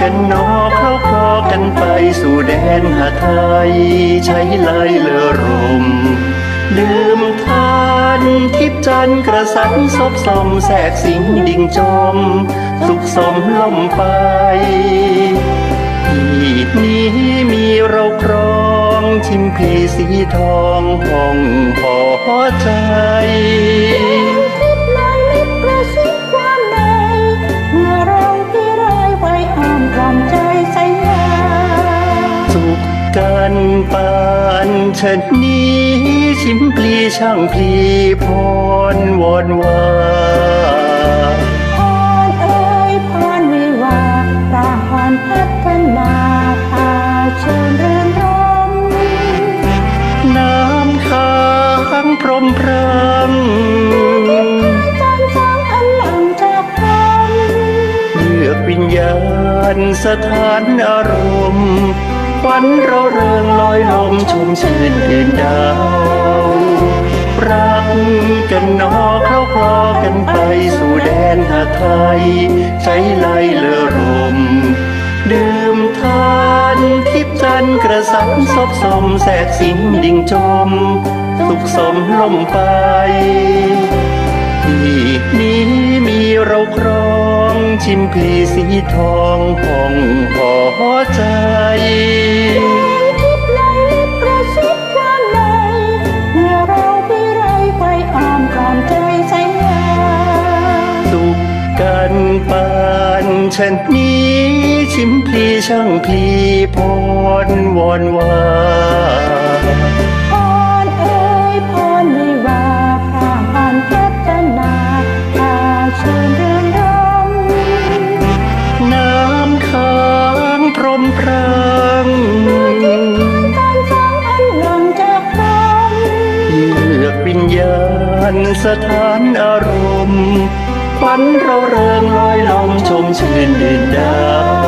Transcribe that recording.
กันนอเข้าคลอกันไปสู่แดนหาไทย ใช้ลายเลอรมดื่มทานทิพย์จันกระสันซบสมแสกสิงดิ่งจม สุขสมล่มไปที่นี้มีเราครองชิมพีสีทองห้องพอใจ ปานชนนี้ชิมพลีช่างพลีพรวอนวาพรเอ่ยพรวิวาพระพรพัฒนาพาเชิญเรือนรมน้ำค้างพรมพรจันทร์สองอันลังจากพรมำเลือกวิญญาณสถานอารมณ์ วันเราเริงลอยลมชมชื่นเดือนดาวรักกันนอเข้าคลอกันไปสู่แดนหาไทยใช้ไลเลอรมดื่มทานทิพย์จันกระสันซบสมแสกสิงดิ่งจม สุขสมลมไปที่นี้มีเราครองชิมพีสีทองห้องานชนนี้ชิมพลีช่างพลีพรวอนว่าพรเอ่ยพรวิวาพระพรพัฒนาพาเชิญเรือนรมน้ำค้างพรมพรังเลือกวิญญาณสถานอารมณ์ ฝันเราเริงลอยลมชมชื่นดือนดาว